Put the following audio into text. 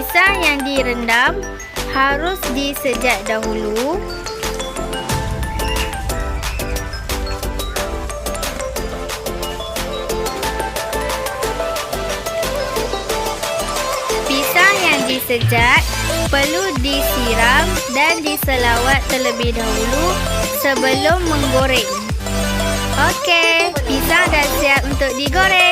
pisang yang direndam harus disejak dahulu. Pisang yang disejak perlu disiram dan diselawat terlebih dahulu sebelum menggoreng. Okey, pisang dah siap untuk digoreng.